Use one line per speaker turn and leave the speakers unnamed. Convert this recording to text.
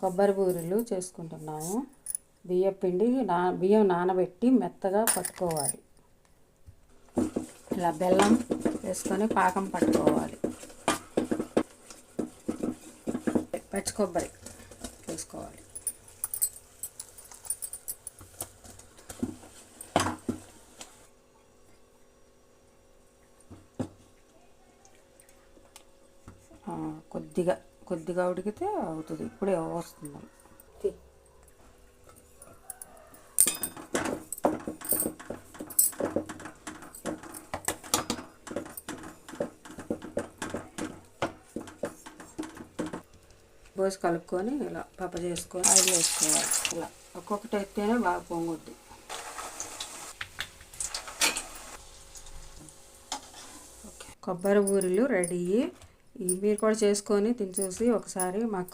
కొబ్బరి బూరెలు చేసుకుంటున్నాము. బియ్యం పిండి నా బియ్యం నానబెట్టి మెత్తగా పట్టుకోవాలి. ఇలా బెల్లం వేసుకొని పాకం పట్టుకోవాలి. పచ్చి కొబ్బరి వేసుకోవాలి. కొద్దిగా కొద్దిగా ఉడికితే అవుతుంది. ఇప్పుడే వస్తుంది. పోసి కలుపుకొని ఇలా పప్ప చేసుకొని ఆయిల్ వేసుకోవాలి. ఇలా ఒక్కొక్కటి అయితేనే బాగా పొంగుద్ది. ఓకే. కొబ్బరి బూరెలు రెడీ. మీరు కూడా చేసుకొని తిని చూసి ఒకసారి మాకు